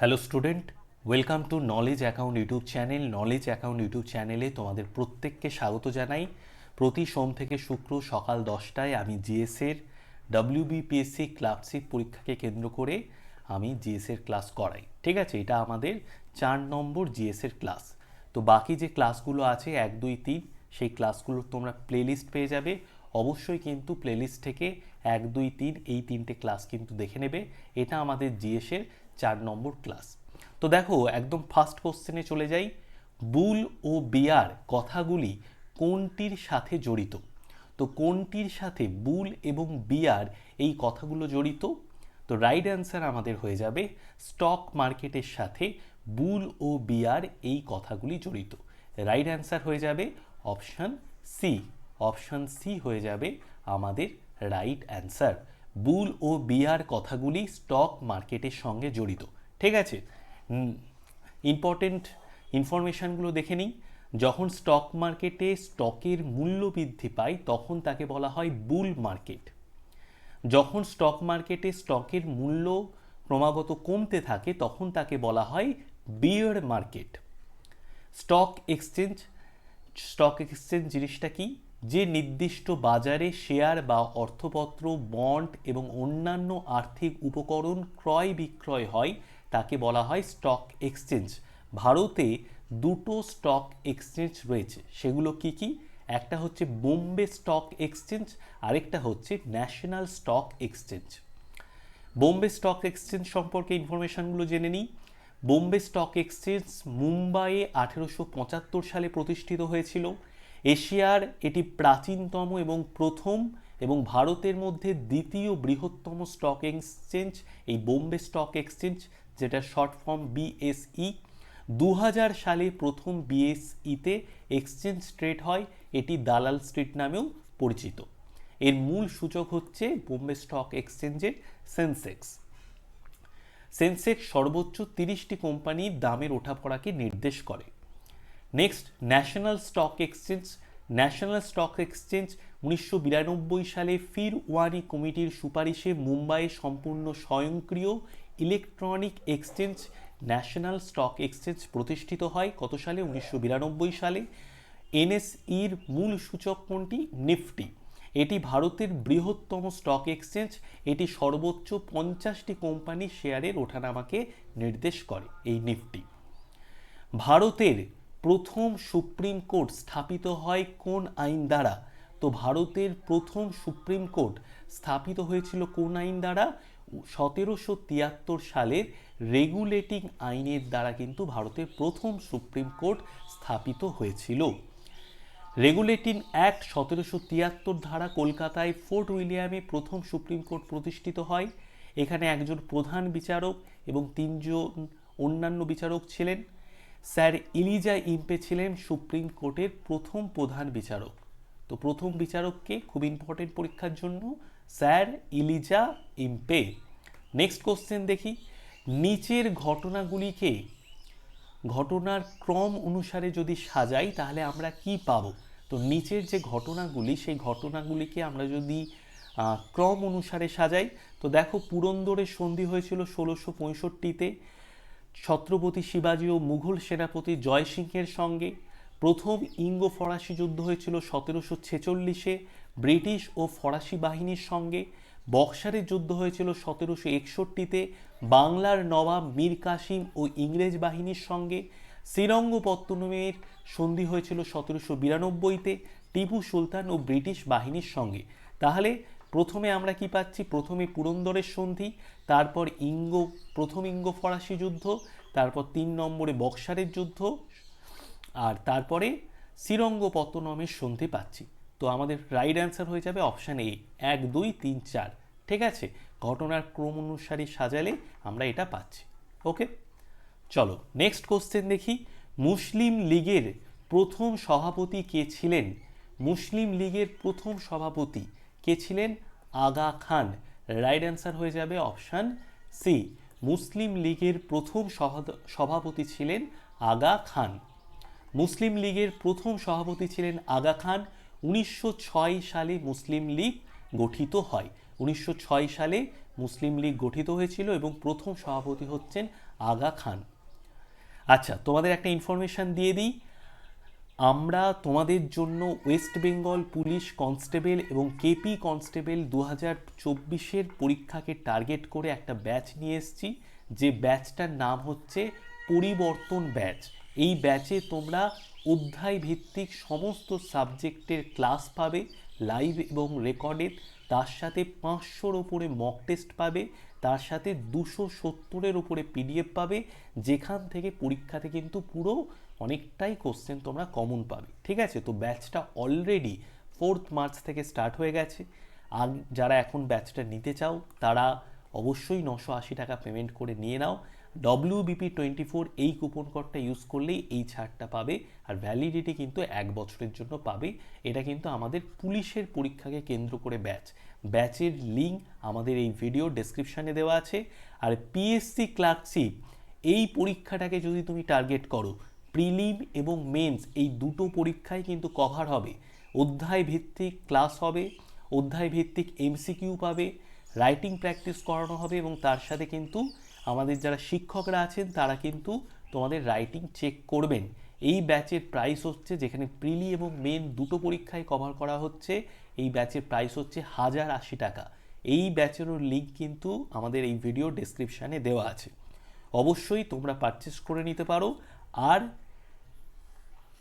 Hello student welcome to knowledge account YouTube channel knowledge account YouTube চ্যানেলে তোমাদের প্রত্যেককে স্বাগত জানাই। প্রতি সোম থেকে শুক্র সকাল দশটায় আমি জিএসের ডাব্লিউবিপিএসসি ক্লাবশিপ পরীক্ষাকে কেন্দ্র করে আমি জিএসের ক্লাস করাই। ঠিক আছে? এটা আমাদের চার নম্বর জিএসের ক্লাস তো বাকি যে ক্লাসগুলো আছে, এক, দুই, তিন, সেই ক্লাসগুলো তোমরা প্লেলিস্ট পেয়ে যাবে। অবশ্যই কিন্তু প্লেলিস্ট থেকে এক, দুই, তিন, এই তিনটে ক্লাস কিন্তু দেখে নেবে। এটা আমাদের জিএসের চার নম্বর ক্লাস তো দেখো, একদম ফার্স্ট কোশ্চেনে চলে যাই। বুল ও বিয়ার কথাগুলি কোনটির সাথে জড়িত? তো কোনটির সাথে বুল এবং বিয়ার এই কথাগুলো জড়িত? তো রাইট অ্যান্সার আমাদের হয়ে যাবে স্টক মার্কেটের সাথে বুল ও বিয়ার এই কথাগুলি জড়িত। রাইট অ্যান্সার হয়ে যাবে অপশান সি অপশান সি হয়ে যাবে আমাদের রাইট অ্যান্সার বুল ও বিয়ার কথাগুলি স্টক মার্কেটের সঙ্গে জড়িত। ঠিক আছে? ইম্পর্টেন্ট ইনফরমেশানগুলো দেখে নিই। যখন স্টক মার্কেটে স্টকের মূল্য বৃদ্ধি পায়, তখন তাকে বলা হয় বুল মার্কেট যখন স্টক মার্কেটে স্টকের মূল্য ক্রমাগত কমতে থাকে, তখন তাকে বলা হয় bear market stock exchange stock exchange জিনিসটা কি? যে নির্দিষ্ট বাজারে শেয়ার বা অর্থপত্র, বন্ড এবং অন্যান্য আর্থিক উপকরণ ক্রয় বিক্রয় হয়, তাকে বলা হয় স্টক এক্সচেঞ্জ। ভারতে দুটো স্টক এক্সচেঞ্জ রয়েছে। সেগুলো কি কি? একটা হচ্ছে বোম্বে স্টক এক্সচেঞ্জ, আরেকটা হচ্ছে national stock exchange. Bombay stock exchange সম্পর্কে ইনফরমেশানগুলো জেনে নিই। বোম্বে স্টক এক্সচেঞ্জ মুম্বাইয়ে আঠেরোশো পঁচাত্তর সালে প্রতিষ্ঠিত হয়েছিল। এশিয়ার এটি প্রাচীনতম এবং প্রথম এবং ভারতের মধ্যে দ্বিতীয় বৃহত্তম স্টক এক্সচেঞ্জ এই বোম্বে স্টক এক্সচেঞ্জ যেটা শর্ট ফর্ম বিএসই দু হাজার সালে প্রথম বিএসইতে এক্সচেঞ্জ ট্রেড হয়, এটি দালাল স্ট্রিট নামেও পরিচিত। এর মূল সূচক হচ্ছে বোম্বে স্টক এক্সচেঞ্জের সেন্সেক্স সেন্সেক্স সর্বোচ্চ তিরিশটি কোম্পানির দামের ওঠাপড়াকে নির্দেশ করে। Next national stock exchange national stock exchange উনিশশো বিরানব্বই সালে ফির ওয়ানি কমিটির সুপারিশে মুম্বাইয়ে সম্পূর্ণ স্বয়ংক্রিয় electronic exchange national stock exchange প্রতিষ্ঠিত হয় কত সালে? উনিশশো বিরানব্বই সালে। এনএসইর মূল সূচক কোনটি? নিফটি। এটি ভারতের বৃহত্তম স্টক এক্সচেঞ্জ এটি সর্বোচ্চ পঞ্চাশটি কোম্পানির শেয়ারের ওঠানামাকে নির্দেশ করে এই নিফটি। ভারতের প্রথম সুপ্রিম কোর্ট স্থাপিত হয় কোন আইন দ্বারা? তো ভারতের প্রথম সুপ্রিম কোর্ট স্থাপিত হয়েছিল কোন আইন দ্বারা? সতেরোশো তিয়াত্তর সালের রেগুলেটিং আইনের দ্বারা কিন্তু ভারতের প্রথম সুপ্রিম কোর্ট স্থাপিত হয়েছিল। রেগুলেটিং অ্যাক্ট সতেরোশো তিয়াত্তর ধারা কলকাতায় ফোর্ট উইলিয়ামে প্রথম সুপ্রিম কোর্ট প্রতিষ্ঠিত হয়। এখানে একজন প্রধান বিচারক এবং তিনজন অন্যান্য বিচারক ছিলেন। স্যার ইলিজা ইম্পে ছিলেন সুপ্রিম কোর্টের প্রথম প্রধান বিচারক। তো প্রথম বিচারককে খুব ইম্পর্টেন্ট পরীক্ষার জন্য sir Elijah Impey. Next question দেখি। নিচের ঘটনাগুলিকে ঘটনার ক্রম অনুসারে যদি সাজাই, তাহলে আমরা কি পাব? তো নিচের যে ঘটনাগুলি, সেই ঘটনাগুলিকে আমরা যদি ক্রম অনুসারে সাজাই, তো দেখো পুরন্দরের সন্ধি হয়েছিল ষোলোশো পঁয়ষট্টিতে। ছত্রপতি শিবাজী ও মুঘল সেনাপতি জয়সিংহের সঙ্গে প্রথম ইঙ্গো ফরাসি যুদ্ধ হয়েছিল সতেরোশো ছেচল্লিশে। ব্রিটিশ ও ফরাসি বাহিনীর সঙ্গে বক্সারের যুদ্ধ হয়েছিল সতেরোশো একষট্টিতে। বাংলার নবাব মীর কাসিম ও ইংরেজ বাহিনীর সঙ্গে শ্রীরঙ্গপত্তনমের সন্ধি হয়েছিল সতেরোশো বিরানব্বইতে টিপু সুলতান ও ব্রিটিশ বাহিনীর সঙ্গে। তাহলে প্রথমে আমরা কি পাচ্ছি? প্রথমে পুরন্দরের সন্ধি, তারপর ইঙ্গ, প্রথম ইঙ্গ ফরাসি যুদ্ধ, তারপর তিন নম্বরে বক্সারের যুদ্ধ, আর তারপরে শ্রীরঙ্গপত্তনমের সন্ধি পাচ্ছি। তো আমাদের রাইট অ্যান্সার হয়ে যাবে অপশান এ এক, দুই, তিন, চার। ঠিক আছে? ঘটনার ক্রম অনুসারে সাজালে আমরা এটা পাচ্ছি। ওকে চলো নেক্সট কোশ্চেন দেখি। মুসলিম লীগের প্রথম সভাপতি কে ছিলেন? মুসলিম লীগের প্রথম সভাপতি কে ছিলেন? আগা খান। রাইট অ্যান্সার হয়ে যাবে অপশান সি মুসলিম লীগের প্রথম সভাপতি ছিলেন আগা খান। মুসলিম লীগের প্রথম সভাপতি ছিলেন আগা খান। উনিশশো ছয় সালে মুসলিম লীগ গঠিত হয়। উনিশশো ছয় সালে মুসলিম লীগ গঠিত হয়েছিল এবং প্রথম সভাপতি হচ্ছেন আগা খান। আচ্ছা তোমাদের একটা ইনফরমেশান দিয়ে দিই। আমরা তোমাদের জন্য ওয়েস্ট বেঙ্গল পুলিশ কনস্টেবল এবং কেপি কনস্টেবল দু হাজার চব্বিশের পরীক্ষাকে টার্গেট করে একটা ব্যাচ নিয়ে এসেছি। যে ব্যাচটার নাম হচ্ছে পরিবর্তন ব্যাচ এই ব্যাচে তোমরা অধ্যায় ভিত্তিক সমস্ত সাবজেক্টের ক্লাস পাবে লাইভ এবং রেকর্ডেড তার সাথে পাঁচশোর ওপরে মক টেস্ট পাবে, তার সাথে দুশো সত্তরের ওপরে পিডিএফ পাবে। যেখান থেকে পরীক্ষাতে কিন্তু পুরো অনেকটাই কোশ্চেন তোমরা কমন পাবে, ঠিক আছে? তো ব্যাচটা অলরেডি ফোর্থ মার্চ থেকে স্টার্ট হয়ে গেছে। আর যারা এখন ব্যাচটা নিতে চাও, তারা অবশ্যই নশো আশি টাকা পেমেন্ট করে নিয়ে নাও। ডব্লিউবিপি টোয়েন্টি ফোর এই কুপন কোডটা ইউজ করলেই এই ছাড়টা পাবে, আর ভ্যালিডিটি কিন্তু এক বছরের জন্য পাবে। এটা কিন্তু আমাদের পুলিশের পরীক্ষাকে কেন্দ্র করে ব্যাচ ব্যাচের লিঙ্ক আমাদের এই ভিডিও ডেসক্রিপশানে দেওয়া আছে। আর পিএসসি ক্লার্কশিপ এই পরীক্ষাটাকে যদি তুমি টার্গেট করো প্রিলিম এবং মেন্স এই দুটো পরীক্ষায় কিন্তু কভার হবে। অধ্যায় ভিত্তিক ক্লাস হবে অধ্যায় ভিত্তিক এমসিকিউ পাবে রাইটিং প্র্যাকটিস করানো হবে এবং তার সাথে কিন্তু আমাদের যারা শিক্ষকরা আছেন তারা কিন্তু তোমাদের রাইটিং চেক করবেন। এই ব্যাচের প্রাইস হচ্ছে যেখানে প্রিলি এবং মেন দুটো পরীক্ষায় কভার করা হচ্ছে, এই ব্যাচের প্রাইস হচ্ছে হাজার আশি টাকা। এই ব্যাচেরও লিঙ্ক কিন্তু আমাদের এই ভিডিও ডেসক্রিপশানে দেওয়া আছে। অবশ্যই তোমরা পারচেস করে নিতে পারো। আর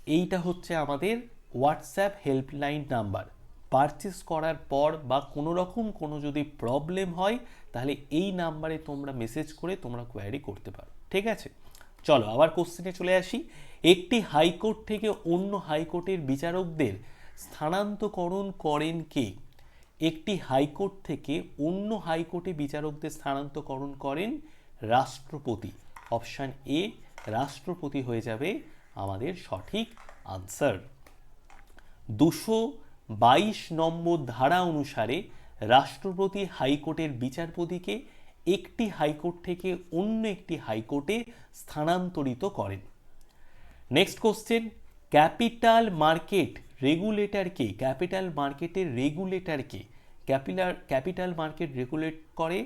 এইটা হচ্ছে আমাদের হোয়াটসঅ্যাপ হেল্পলাইন নাম্বার পারচেস করার পর বা কোনো রকম কোনো যদি প্রবলেম হয়, তাহলে এই নাম্বারে তোমরা মেসেজ করে তোমরা কোয়ারি করতে পারো। ঠিক আছে? চলো আবার কোশ্চেনে চলে আসি। একটি হাইকোর্ট থেকে অন্য হাইকোর্টের বিচারকদের স্থানান্তকরণ করেন কে? একটি হাইকোর্ট থেকে অন্য হাইকোর্টে বিচারকদের স্থানান্তকরণ করেন রাষ্ট্রপতি। অপশান এ রাষ্ট্রপতি হয়ে যাবে আমাদের সঠিক আনসার দুশো বাইশ নম্বর ধারা অনুসারে রাষ্ট্রপতি হাইকোর্টের বিচারপতিকে একটি হাইকোর্ট থেকে অন্য একটি হাইকোর্টে স্থানান্তরিত করেন। নেক্সট কোশ্চেন ক্যাপিটাল মার্কেট রেগুলেটরকে ক্যাপিটাল মার্কেটের রেগুলেটরকে ক্যাপিটাল ক্যাপিটাল মার্কেট রেগুলেট করে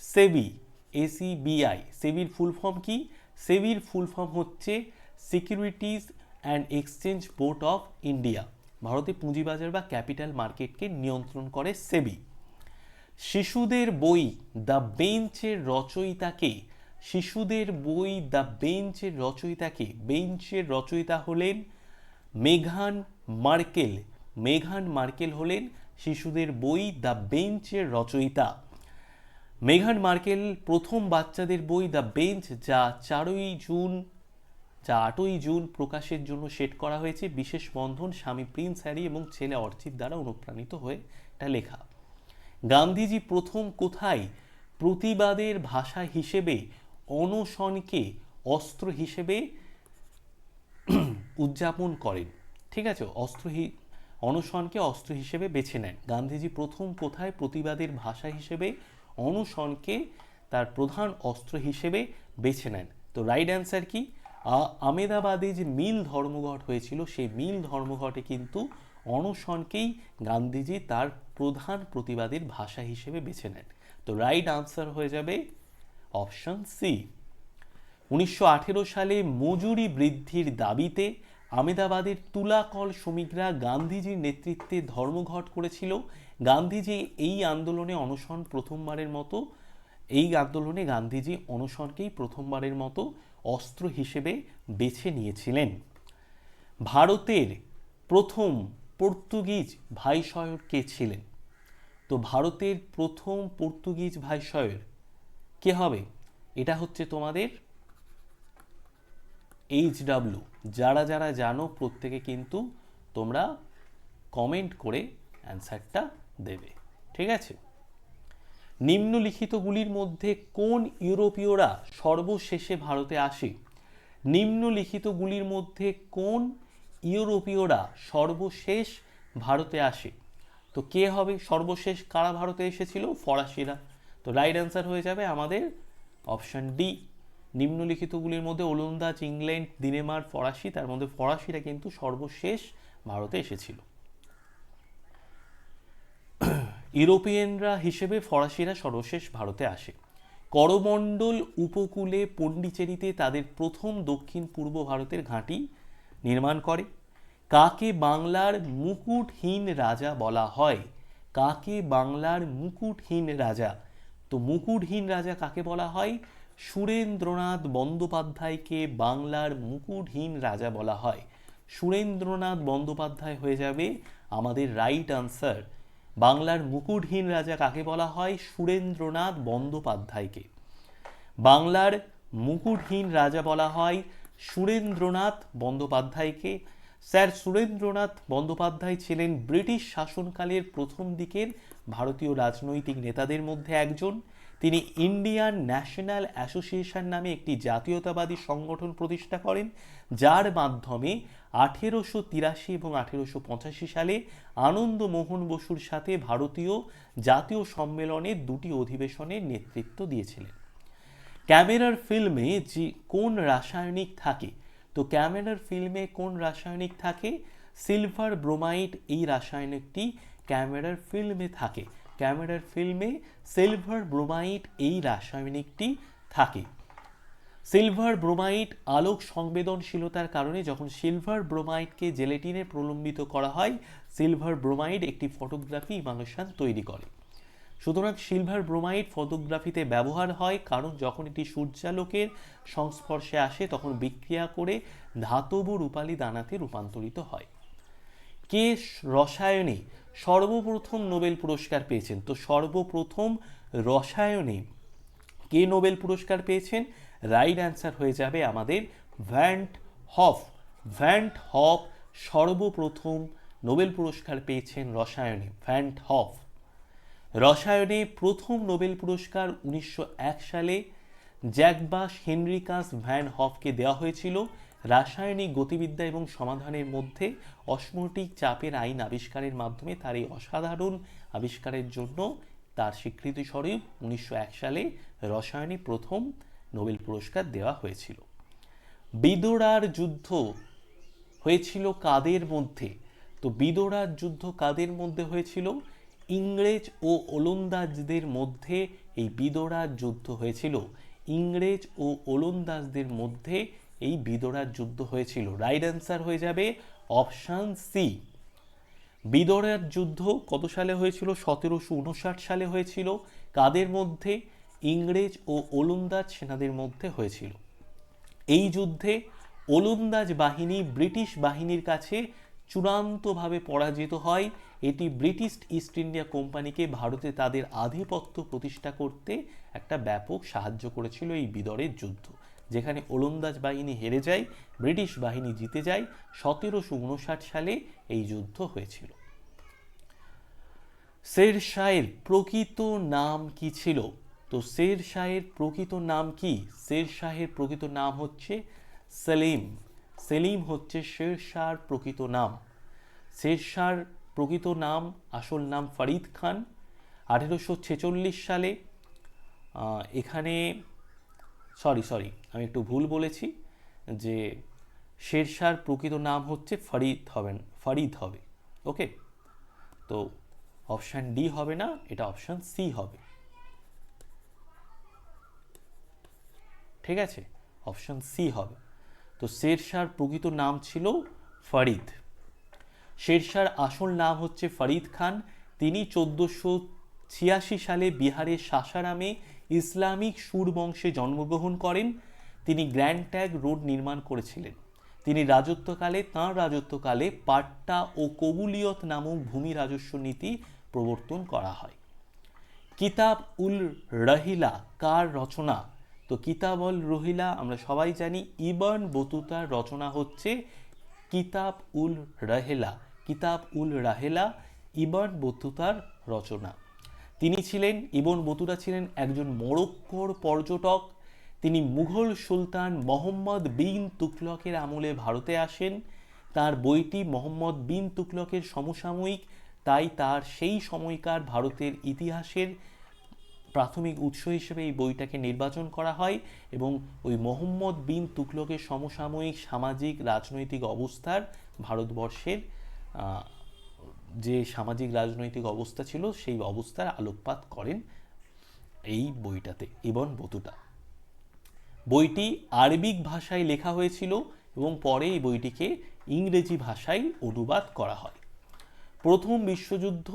সেবি এসিবিআই সেবির ফুল ফর্ম কি? সেবির ফুল ফর্ম হচ্ছে securities and exchange board of India, ভারতে পুঁজিবাজার বা ক্যাপিটাল মার্কেটকে নিয়ন্ত্রণ করে সেবি। শিশুদের বই দ্য বেঞ্চের রচয়িতাকে, শিশুদের বই দ্য বেঞ্চের রচয়িতাকে, বেঞ্চের রচয়িতা হলেন মেঘান মার্কেল। মেঘান মার্কেল হলেন শিশুদের বই দ্য বেঞ্চের রচয়িতা। মেঘান মার্কেল প্রথম বাচ্চাদের বই দ্য বেঞ্চ, যা চারই জুন যা আটই জুন প্রকাশের জন্য সেট করা হয়েছে। বিশেষ বন্ধন, স্বামী প্রিন্স হ্যারি এবং ছেলে অর্চিত দ্বারা অনুপ্রাণিত হয়ে এটা লেখা। গান্ধীজি প্রথম কোথায় প্রতিবাদের ভাষা হিসেবে অনশনকে অস্ত্র হিসেবে উদযাপন করেন? ঠিক আছে, অস্ত্র অনশনকে অস্ত্র হিসেবে বেছে নেন। গান্ধীজি প্রথম কোথায় প্রতিবাদের ভাষা হিসেবে অনশনকে তার প্রধান অস্ত্র হিসেবে বেছে নেন? তো রাইট অ্যান্সার কি? আমেদাবাদে যে মিল ধর্মঘট হয়েছিল, সেই মিল ধর্মঘটে কিন্তু অনশনকেই গান্ধীজি তার প্রধান প্রতিবাদের ভাষা হিসেবে বেছে নেন। তো রাইট আনসার হয়ে যাবে অপশন সি উনিশশো আঠেরো সালে মজুরি বৃদ্ধির দাবিতে আমেদাবাদের তুলাকল শ্রমিকরা গান্ধীজির নেতৃত্বে ধর্মঘট করেছিল। গান্ধীজি এই আন্দোলনে অনশন প্রথমবারের মতো, এই আন্দোলনে গান্ধীজি অনশনকেই প্রথমবারের মতো অস্ত্র হিসেবে বেছে নিয়েছিলেন। ভারতের প্রথম পর্তুগিজ ভাইসরয় কে ছিলেন? তো ভারতের প্রথম পর্তুগিজ ভাইসরয় কে হবে? এটা হচ্ছে তোমাদের এইচ ডাব্লু যারা যারা জানো, প্রত্যেকে কিন্তু তোমরা কমেন্ট করে অ্যান্সারটা দেবে। ঠিক আছে? নিম্নলিখিতগুলির মধ্যে কোন ইউরোপীয়রা সর্বশেষে ভারতে আসে? নিম্নলিখিতগুলির মধ্যে কোন ইউরোপীয়রা সর্বশেষ ভারতে আসে? তো কে হবে সর্বশেষ? কারা ভারতে এসেছিল? ফরাসিরা। তো রাইট অ্যান্সার হয়ে যাবে আমাদের অপশন ডি নিম্নলিখিতগুলির মধ্যে ওলন্দাজ, ইংল্যান্ড দিনেমার ফরাসি, তার মধ্যে ফরাসিরা কিন্তু সর্বশেষ ভারতে এসেছিল। ইউরোপিয়ানরা হিসেবে ফরাসিরা সর্বশেষ ভারতে আসে। করমণ্ডল উপকূলে পণ্ডিচেরিতে তাদের প্রথম দক্ষিণ পূর্ব ভারতের ঘাঁটি নির্মাণ করে। কাকে বাংলার মুকুটহীন রাজা বলা হয়? কাকে বাংলার মুকুটহীন রাজা? তো মুকুটহীন রাজা কাকে বলা হয়? সুরেন্দ্রনাথ বন্দ্যোপাধ্যায়কে বাংলার মুকুটহীন রাজা বলা হয়। সুরেন্দ্রনাথ বন্দ্যোপাধ্যায় হয়ে যাবে আমাদের রাইট আনসার বাংলার মুকুটহীন রাজা কাকে বলা হয়? সুরেন্দ্রনাথ বন্দ্যোপাধ্যায়কে। বাংলার মুকুটহীন রাজা বলা হয় সুরেন্দ্রনাথ বন্দ্যোপাধ্যায়কে। স্যার, সুরেন্দ্রনাথ বন্দ্যোপাধ্যায় ছিলেন ব্রিটিশ শাসনকালের প্রথম দিকের ভারতীয় রাজনৈতিক নেতাদের মধ্যে একজন। তিনি ইন্ডিয়ান ন্যাশনাল অ্যাসোসিয়েশন নামে একটি জাতীয়তাবাদী সংগঠন প্রতিষ্ঠা করেন, যার মাধ্যমে আঠেরোশো তিরাশি এবং আঠেরোশো পঁচাশি সালে আনন্দমোহন বসুর সাথে ভারতীয় জাতীয় সম্মেলনে দুটি অধিবেশনের নেতৃত্ব দিয়েছিলেন। ক্যামেরার ফিল্মে যে কোন রাসায়নিক থাকে, তো ক্যামেরার ফিল্মে কোন রাসায়নিক থাকে? সিলভার ব্রোমাইড এই রাসায়নিকটি ক্যামেরার ফিল্মে থাকে। ক্যামেরার ফিল্মে সিলভার ব্রোমাইড এই রাসায়নিকটি থাকে। সিলভার ব্রোমাইড আলোক সংবেদনশীলতার কারণে যখন সিলভার ব্রোমাইডকে জেলেটিনে প্রলম্বিত করা হয়, সিলভার ব্রোমাইড একটি ফটোগ্রাফি ইমালুশন তৈরি করে। সুতরাং সিলভার ব্রোমাইড ফটোগ্রাফিতে ব্যবহার হয় কারণ যখন এটি সূর্যালোকের সংস্পর্শে আসে, তখন বিক্রিয়া করে ধাতব রূপালী দানাতে রূপান্তরিত হয়। কে রসায়নে সর্বপ্রথম নোবেল পুরস্কার পেয়েছেন। তো সর্বপ্রথম রসায়নে কে নোবেল পুরস্কার পেয়েছেন? রাইট অ্যান্সার হয়ে যাবে আমাদের ভ্যান্ট হফ। ভ্যান্ট হফ সর্বপ্রথম নোবেল পুরস্কার পেয়েছেন রসায়নে, ভ্যান্ট হফ। রসায়নে প্রথম নোবেল পুরস্কার উনিশশো এক সালে জ্যাকবাস হেনরিকাস ভ্যান হফকে দেওয়া হয়েছিল। রাসায়নিক গতিবিদ্যা এবং সমাধানের মধ্যে অসমটিক চাপের আইন আবিষ্কারের মাধ্যমে তার এই অসাধারণ আবিষ্কারের জন্য তার স্বীকৃতিস্বরূপ উনিশশো এক সালে রসায়নে প্রথম নোবেল পুরস্কার দেওয়া হয়েছিল। বিদোড়ার যুদ্ধ হয়েছিল কাদের মধ্যে? তো বিদোড়ার যুদ্ধ কাদের মধ্যে হয়েছিল? ইংরেজ ও ওলন্দাজদের মধ্যে এই বিদোড়ার যুদ্ধ হয়েছিল। ইংরেজ ও ওলন্দাজদের মধ্যে এই বিদোড়ার যুদ্ধ হয়েছিল। রাইট অ্যান্সার হয়ে যাবে অপশান সি। বিদোড়ার যুদ্ধ কত সালে হয়েছিল? সতেরোশো উনষাট সালে হয়েছিল। কাদের মধ্যে? ইংরেজ ও ওলন্দাজ সেনাদের মধ্যে হয়েছিল। এই যুদ্ধে ওলন্দাজ বাহিনী ব্রিটিশ বাহিনীর কাছে চূড়ান্তভাবে পরাজিত হয়। এটি ব্রিটিশ ইস্ট ইন্ডিয়া কোম্পানিকে ভারতে তাদের আধিপত্য প্রতিষ্ঠা করতে একটা ব্যাপক সাহায্য করেছিল এই বিদরের যুদ্ধ। যেখানে ওলন্দাজ বাহিনী হেরে যায়, ব্রিটিশ বাহিনী জিতে যায়, সতেরোশো উনষাট সালে এই যুদ্ধ হয়েছিল। শের শাহের প্রকৃত নাম কি ছিল? তো শের শাহের প্রকৃত নাম কি? শের শাহের প্রকৃত নাম হচ্ছে সেলিম। সেলিম হচ্ছে শের শাহর প্রকৃত নাম। শের শাহর প্রকৃত নাম, আসল নাম ফরিদ খান। আঠেরোশো ছেচল্লিশ সালে এখানে, সরি সরি, আমি একটু ভুল বলেছি, যে শের শাহর প্রকৃত নাম হচ্ছে ফরিদ হবেন, ফরিদ হবে, ওকে? তো অপশান ডি হবে না, এটা অপশান সি হবে। ঠিক আছে? অপশান সি হবে। তো শেরশাহর প্রকৃত নাম ছিল ফরিদ। শেরশাহর আসল নাম হচ্ছে ফরিদ খান। তিনি চোদ্দোশো ছিয়াশি সালে বিহারের সাসারামে ইসলামিক সুর বংশে জন্মগ্রহণ করেন। তিনি গ্র্যান্ড ট্যাগ রোড নির্মাণ করেছিলেন। তিনি রাজত্বকালে, তাঁর রাজত্বকালে পাট্টা ও কবুলিয়ত নামক ভূমি রাজস্ব নীতি প্রবর্তন করা হয়। কিতাব উল রহিলা কার রচনা তো কিতাব উল রহিলা, আমরা সবাই জানি, ইবন বতুতার রচনা হচ্ছে কিতাব উল রাহেলা, কিতাব উল রাহেলা, ইবন বতুতার রচনা। তিনি ছিলেন, ইবন বতুতা ছিলেন একজন মরক্কোর পর্যটক। তিনি মুঘল সুলতান মোহাম্মদ বিন তুকলকের আমলে ভারতে আসেন। তার বইটি মোহাম্মদ বিন তুকলকের সমসাময়িক, তাই তার সেই সময়কার ভারতের ইতিহাসের প্রাথমিক উৎস হিসেবে এই বইটাকে নির্বাচন করা হয় এবং ওই মোহাম্মদ বিন তুকলকের সমসাময়িক সামাজিক, রাজনৈতিক অবস্থার ভারতবর্ষের যে সামাজিক, রাজনৈতিক অবস্থা ছিল সেই অবস্থার আলোকপাত করেন এই বইটাতে, ইবন বতুটা বইটি আরবিক ভাষায় লেখা হয়েছিল এবং পরে এই বইটিকে ইংরেজি ভাষায় অনুবাদ করা হয়। প্রথম বিশ্বযুদ্ধ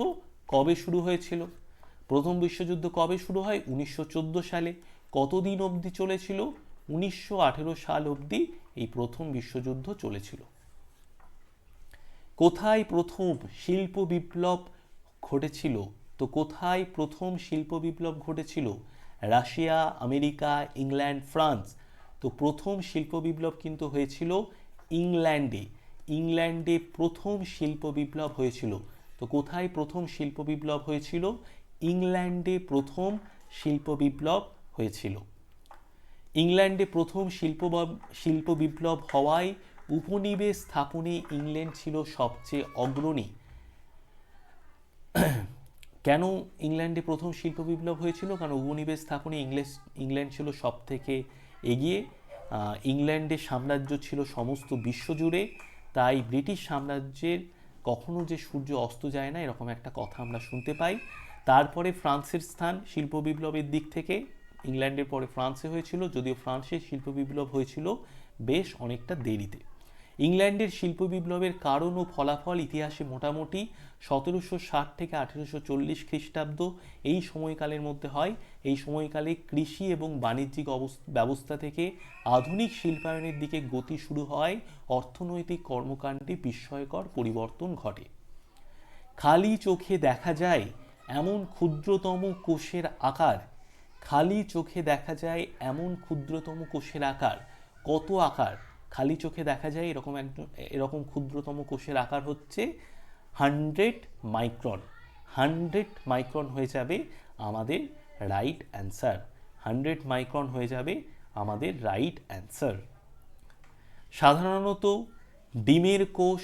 কবে শুরু হয়েছিল? প্রথম বিশ্বযুদ্ধ কবে শুরু হয়? উনিশশো চোদ্দ সালে। কতদিন অবধি চলেছিল? উনিশশো আঠেরো সাল অবধি এই প্রথম বিশ্বযুদ্ধ চলেছিল। কোথায় প্রথম শিল্প বিপ্লব ঘটেছিল? তো কোথায় প্রথম শিল্প বিপ্লব ঘটেছিল? Russia, America, England, France. তো প্রথম শিল্প বিপ্লব কিন্তু হয়েছিল ইংল্যান্ডে। ইংল্যান্ডে প্রথম শিল্প বিপ্লব হয়েছিল। তো কোথায় প্রথম শিল্প বিপ্লব হয়েছিল? ইংল্যান্ডে প্রথম শিল্প বিপ্লব হয়েছিল। ইংল্যান্ডে প্রথম শিল্প শিল্প বিপ্লব হওয়ায় উপনিবেশ স্থাপনে ইংল্যান্ড ছিল সবচেয়ে অগ্রণী। কেন ইংল্যান্ডে প্রথম শিল্প বিপ্লব হয়েছিল? কারণ উপনিবেশ স্থাপনে ইংলিশ, ইংল্যান্ড ছিল সব থেকে এগিয়ে ইংল্যান্ডের সাম্রাজ্য ছিল সমস্ত বিশ্বজুড়ে। তাই ব্রিটিশ সাম্রাজ্যের কখনো যে সূর্য অস্ত যায় না, এরকম একটা কথা আমরা শুনতে পাই। তারপরে ফ্রান্সের স্থান শিল্প বিপ্লবের দিক থেকে ইংল্যান্ডের পরে ফ্রান্সে হয়েছিল, যদিও ফ্রান্সের শিল্প বিপ্লব হয়েছিল বেশ অনেকটা দেরিতে। ইংল্যান্ডের শিল্প বিপ্লবের কারণ ও ফলাফল ইতিহাসে মোটামুটি সতেরোশো ষাট থেকে আঠেরোশো চল্লিশ খ্রিস্টাব্দ এই সময়কালের মধ্যে হয়। এই সময়কালে কৃষি এবং বাণিজ্যিক ব্যবস্থা থেকে আধুনিক শিল্পায়নের দিকে গতি শুরু হয়। অর্থনৈতিক কর্মকাণ্ডে বিস্ময়কর পরিবর্তন ঘটে। খালি চোখে দেখা যায় এমন ক্ষুদ্রতম কোষের আকার, খালি চোখে দেখা যায় এমন ক্ষুদ্রতম কোষের আকার। কত আকার? খালি চোখে দেখা যায় এরকম একজন এরকম ক্ষুদ্রতম কোষের আকার হচ্ছে হান্ড্রেড মাইক্রন। হান্ড্রেড মাইক্রন হয়ে যাবে আমাদের রাইট অ্যান্সার। হান্ড্রেড মাইক্রন হয়ে যাবে আমাদের রাইট অ্যান্সার। সাধারণত ডিমের কোষ,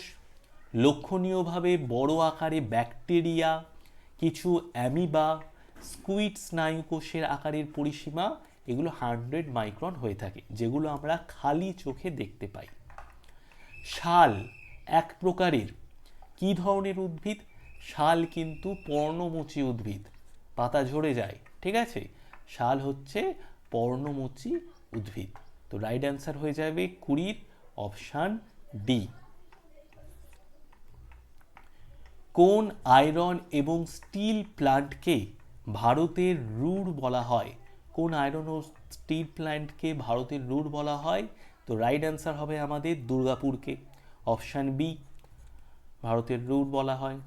লক্ষণীয়ভাবে বড় আকারে ব্যাকটেরিয়া কিছু অ্যামিবা স্কুইড স্নায়ু কোষের আকারের পরিসীমা, এগুলো হান্ড্রেড মাইক্রন হয়ে থাকে, যেগুলো আমরা খালি চোখে দেখতে পাই। শাল এক প্রকারের। কি ধরনের উদ্ভিদ? শাল কিন্তু পর্ণমোচী উদ্ভিদ। পাতা ঝরে যায়, ঠিক আছে? শাল হচ্ছে পর্ণমোচী উদ্ভিদ। তো রাইট অ্যান্সার হয়ে যাবে কুড়ির অপশান ডি। কোন আয়রন এবং স্টিল প্লান্টকে ভারতের রুর বলা হয়? কোন আয়রন ও স্টিল প্ল্যান্টকে ভারতের রুর বলা হয়? তো রাইট অ্যান্সার হবে আমাদের দুর্গাপুরকে। অপশান বি ভারতের রুর বলা হয়।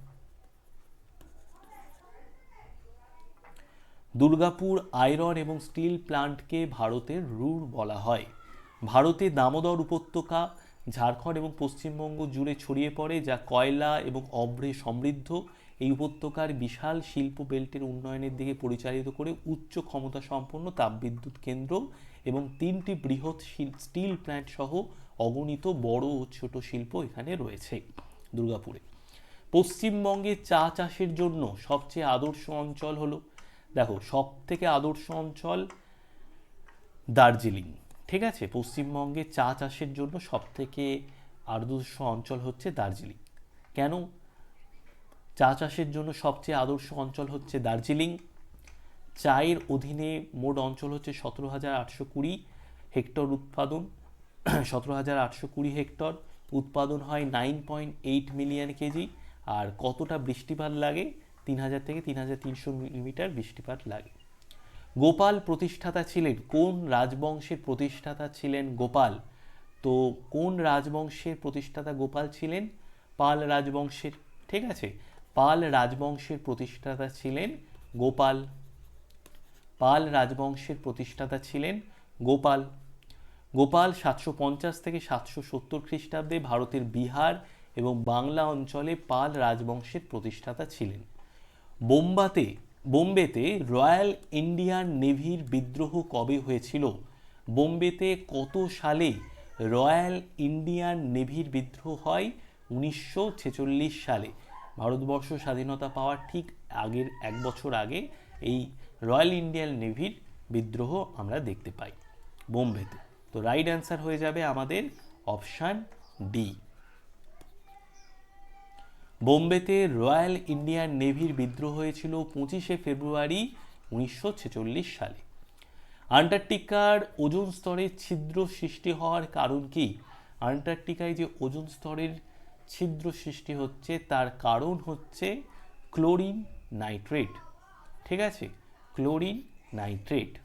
দুর্গাপুর আয়রন এবং স্টিল প্লান্টকে ভারতের রুর বলা হয়। ভারতে দামোদর উপত্যকা ঝাড়খণ্ড এবং পশ্চিমবঙ্গ জুড়ে ছড়িয়ে পড়ে, যা কয়লা এবং অভ্রে সমৃদ্ধ, এই উপত্যকার বিশাল শিল্প বেল্টের উন্নয়নের দিকে পরিচালিত করে উচ্চ ক্ষমতা সম্পন্ন তাপবিদ্যুৎ কেন্দ্র এবং তিনটি বৃহৎ স্টিল প্ল্যান্ট সহ অগণিত বড় ও ছোট শিল্প এখানে রয়েছে দুর্গাপুরে। পশ্চিমবঙ্গে চা চাষের জন্য সবচেয়ে আদর্শ অঞ্চল হলো, দেখো সব থেকে আদর্শ অঞ্চল দার্জিলিং। ঠিক আছে, পশ্চিমবঙ্গে চা চাষের জন্য সব থেকে আদর্শ অঞ্চল হচ্ছে দার্জিলিং। কেন? চা চাষের জন্য সবচেয়ে আদর্শ অঞ্চল হচ্ছে দার্জিলিং। চায়ের অধীনে মোট অঞ্চল হচ্ছে সতেরো হাজার আটশো কুড়ি হেক্টর উৎপাদন, সতেরো হাজার আটশো কুড়ি হেক্টর। উৎপাদন হয় nine point eight million KG. আর কতটা বৃষ্টিপাত লাগে? তিন হাজার থেকে তিন হাজার তিনশো মিলিমিটার বৃষ্টিপাত লাগে। গোপাল প্রতিষ্ঠাতা ছিলেন, কোন রাজবংশের প্রতিষ্ঠাতা ছিলেন গোপাল? তো কোন রাজবংশের প্রতিষ্ঠাতা গোপাল ছিলেন? পাল রাজবংশের, ঠিক আছে? পাল রাজবংশের প্রতিষ্ঠাতা ছিলেন গোপাল। পাল রাজবংশের প্রতিষ্ঠাতা ছিলেন গোপাল। গোপাল সাতশো পঞ্চাশ থেকে সাতশো সত্তর খ্রিস্টাব্দে ভারতের বিহার এবং বাংলা অঞ্চলে পাল রাজবংশের প্রতিষ্ঠাতা ছিলেন। বোম্বাতে বোম্বেতে রয়্যাল ইন্ডিয়ান নেভির বিদ্রোহ কবে হয়েছিল? বোম্বেতে কত সালে রয়্যাল ইন্ডিয়ান নেভির বিদ্রোহ হয়? উনিশশো ছেচল্লিশ সালে। ভারতবর্ষ স্বাধীনতা পাওয়ার ঠিক আগের এক বছর আগে এই রয়্যাল ইন্ডিয়ান নেভির বিদ্রোহ আমরা দেখতে পাই বোম্বেতে। তো রাইট অ্যান্সার হয়ে যাবে আমাদের অপশান ডি। বোম্বেতে রয়্যাল ইন্ডিয়ান নেভির বিদ্রোহ হয়েছিল পঁচিশে ফেব্রুয়ারি উনিশশো ছেচল্লিশ সালে। আন্টার্কটিকার ওজন স্তরে ছিদ্র সৃষ্টি হওয়ার কারণ কি? আন্টার্কটিকায় যে ওজন স্তরের ছিদ্র সৃষ্টি হচ্ছে, তার কারণ হচ্ছে ক্লোরিন নাইট্রেট। ঠিক আছে? Chlorine nitrate.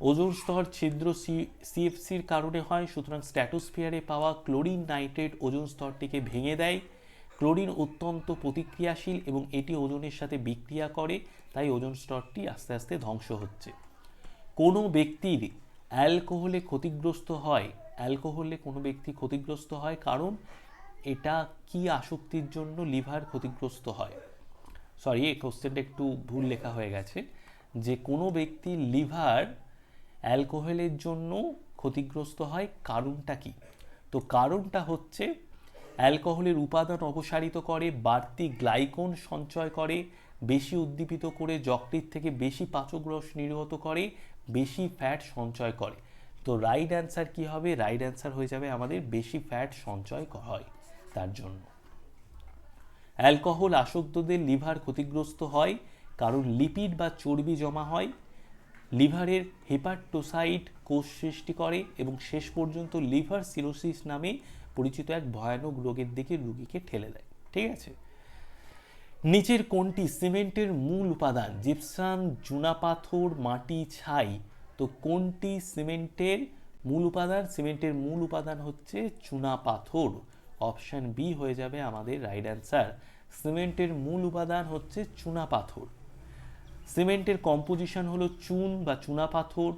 ওজোন স্তর ছিদ্র সি সিএফসির কারণে হয়, সুতরাং স্ট্র্যাটোস্ফিয়ারে পাওয়া ক্লোরিন নাইট্রেট ওজোন স্তরটিকে ভেঙে দেয়। ক্লোরিন অত্যন্ত প্রতিক্রিয়াশীল এবং এটি ওজনের সাথে বিক্রিয়া করে, তাই ওজন স্তরটি আস্তে আস্তে ধ্বংস হচ্ছে। কোনো ব্যক্তির অ্যালকোহলে ক্ষতিগ্রস্ত হয়, অ্যালকোহলে কোনো ব্যক্তি ক্ষতিগ্রস্ত হয় কারণ এটা কি আসক্তির জন্য লিভার ক্ষতিগ্রস্ত হয়। সরি, এই কোশ্চেনটা একটু ভুল লেখা হয়ে গেছে। যে কোনো ব্যক্তির লিভার অ্যালকোহলের জন্য ক্ষতিগ্রস্ত হয় কারণটা কি? তো কারণটা হচ্ছে অ্যালকোহলের উপাদান অপসারিত করে, বাড়তি গ্লাইকন সঞ্চয় করে, বেশি উদ্দীপিত করে, যকৃৎ থেকে বেশি পাচক রস নির্গত করে, বেশি ফ্যাট সঞ্চয় করে। তো রাইট অ্যান্সার কি হবে? রাইট অ্যান্সার হয়ে যাবে আমাদের বেশি ফ্যাট সঞ্চয় হয় তার জন্য। অ্যালকোহল আসক্তদের লিভার ক্ষতিগ্রস্ত হয়, কারণ লিপিড বা চর্বি জমা হয়। লিভারের হেপাটোসাইট কোষ সৃষ্টি করে এবং শেষ পর্যন্ত লিভার সিরোসিস নামে পরিচিত এক ভয়ানক রোগের দিকে রুগীকে ঠেলে দেয়। ঠিক আছে? নিচের কোনটি সিমেন্টের মূল উপাদান, জিপসাম চুনাপাথর মাটি, ছাই। তো কোনটি সিমেন্টের মূল উপাদান, সিমেন্টের মূল উপাদান হচ্ছে চুনাপাথর অপশান বি হয়ে যাবে আমাদের রাইট অ্যান্সার। সিমেন্টের মূল উপাদান হচ্ছে চুনাপাথর সিমেন্টের কম্পোজিশন হলো চুন বা চুনাপাথর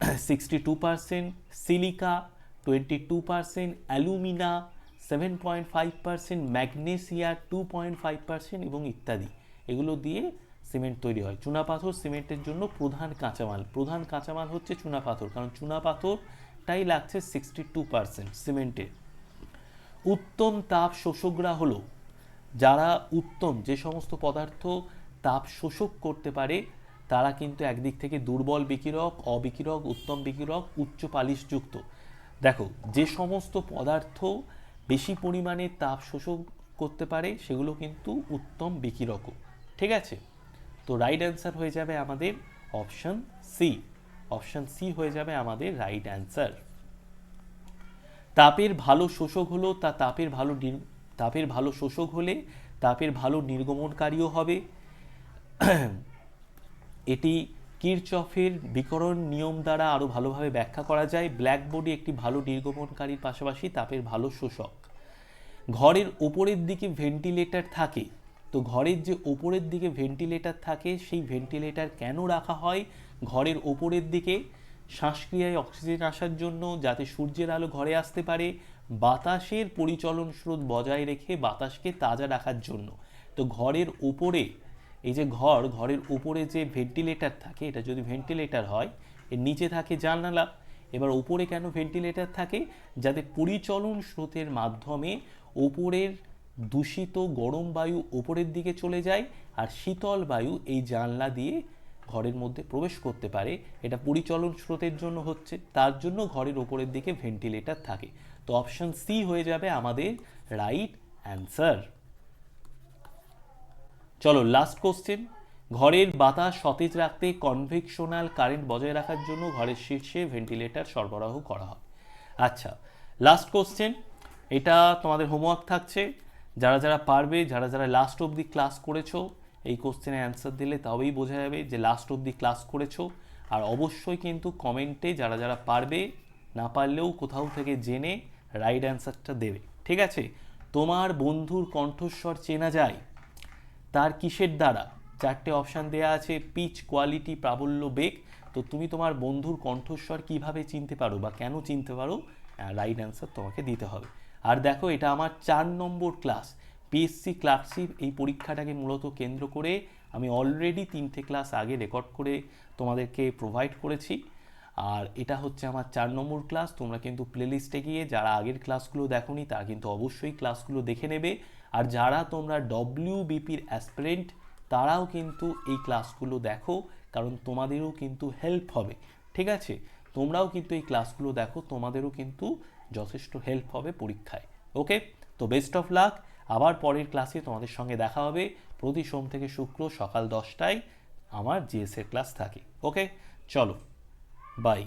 sixty two percent. Silica twenty two percent alumina, seven point five percent magnesia, two point five percent এবং ইত্যাদি। এগুলো দিয়ে সিমেন্ট তৈরি হয়। চুনাপাথর সিমেন্টের জন্য প্রধান কাঁচামাল। প্রধান কাঁচামাল হচ্ছে চুনাপাথর, কারণ চুনাপাথরটাই লাগছে সিক্সটি টু পারসেন্ট সিমেন্টের। উত্তম তাপ শোষকরা হলো, যারা উত্তম যে সমস্ত পদার্থ তাপ শোষক করতে পারে, তারা কিন্তু একদিক থেকে দুর্বল বিকিরক, অবিকিরক, উত্তম বিকিরক, উচ্চ পালিশযুক্ত। দেখো, যে সমস্ত পদার্থ বেশি পরিমাণে তাপ শোষক করতে পারে, সেগুলো কিন্তু উত্তম বিকিরকও ঠিক আছে? তো রাইট অ্যান্সার হয়ে যাবে আমাদের অপশন সি অপশন সি হয়ে যাবে আমাদের রাইট অ্যান্সার তাপের ভালো শোষক হলো, তা তাপের ভালো তাপের ভালো শোষক হলে তাপের ভালো নির্গমনকারীও হবে। এটি কিরচফের বিকরণ নিয়ম দ্বারা আরও ভালোভাবে ব্যাখ্যা করা যায়। ব্ল্যাকবোর্ডে একটি ভালো নির্গমনকারীর পাশাপাশি তাপের ভালো শোষক। ঘরের ওপরের দিকে ভেন্টিলেটর থাকে। তো ঘরের যে ওপরের দিকে ভেন্টিলেটর থাকে, সেই ভেন্টিলেটর কেন রাখা হয়? ঘরের ওপরের দিকে শ্বাসক্রিয়ায় অক্সিজেন আসার জন্য যাতে সূর্যের আলো ঘরে আসতে পারে। বাতাসের পরিচলন স্রোত বজায় রেখে বাতাসকে তাজা রাখার জন্য। তো ঘরের ওপরে এই যে ঘর, ঘরের উপরে যে ভেন্টিলেটর থাকে, এটা যদি ভেন্টিলেটর হয়, এর নিচে থাকে জানালা, এবার উপরে কেন ভেন্টিলেটর থাকে? যাতে পরিচলন স্রোতের মাধ্যমে ওপরের দূষিত গরম বায়ু ওপরের দিকে চলে যায় আর শীতল বায়ু এই জানলা দিয়ে ঘরের মধ্যে প্রবেশ করতে পারে। এটা পরিচলন স্রোতের জন্য হচ্ছে, তার জন্য ঘরের ওপরের দিকে ভেন্টিলেটর থাকে। তো অপশন সি হয়ে যাবে আমাদের রাইট অ্যান্সার চলো লাস্ট কোশ্চেন ঘরের বাতাস সতেজ রাখতে কনভেকশনাল কারেন্ট বজায় রাখার জন্য ঘরের শীর্ষে ভেন্টিলেটর সরবরাহ করা হয়। আচ্ছা লাস্ট কোশ্চেন এটা তোমাদের হোমওয়ার্ক থাকছে। যারা যারা পারবে, যারা যারা লাস্ট অবধি ক্লাস করেছ, এই কোশ্চেনের অ্যান্সার দিলে তবেই বোঝা যাবে যে লাস্ট অবধি ক্লাস করেছ। আর অবশ্যই কিন্তু কমেন্টে যারা যারা পারবে, না পারলেও কোথাও থেকে জেনে রাইট অ্যান্সারটা দেবে। ঠিক আছে? তোমার বন্ধুর কণ্ঠস্বর চেনা যায়? তার কিসের দ্বারা? চারটে অপশান দেওয়া আছে পিচ কোয়ালিটি প্রাবল্য, বেগ। তো তুমি তোমার বন্ধুর কণ্ঠস্বর কীভাবে চিনতে পারো বা কেন চিনতে পারো? রাইট অ্যান্সার তোমাকে দিতে হবে। আর দেখো, এটা আমার চার নম্বর ক্লাস পিএসসি ক্লার্কশিপ এই পরীক্ষাটাকে মূলত কেন্দ্র করে আমি অলরেডি তিনটে ক্লাস আগে রেকর্ড করে তোমাদেরকে প্রোভাইড করেছি। আর এটা হচ্ছে আমার চার নম্বর ক্লাস তোমরা কিন্তু প্লেলিস্টে গিয়ে যারা আগের ক্লাসগুলো দেখোনি, তারা কিন্তু অবশ্যই ক্লাসগুলো দেখে নেবে। আর যারা তোমরা ডব্লিউ বিপির অ্যাসপিরেন্ট তারাও কিন্তু এই ক্লাসগুলো দেখো, কারণ তোমাদেরও কিন্তু হেল্প হবে, ঠিক আছে? তোমরাও কিন্তু এই ক্লাসগুলো দেখো, তোমাদেরও কিন্তু যথেষ্ট হেল্প হবে পরীক্ষায় ওকে তো বেস্ট অফ লাক আবার পরের ক্লাসে তোমাদের সঙ্গে দেখা হবে, প্রতি সোম থেকে শুক্র সকাল দশটায় আমার জিএসের ক্লাস থাকে ওকে চলো বাই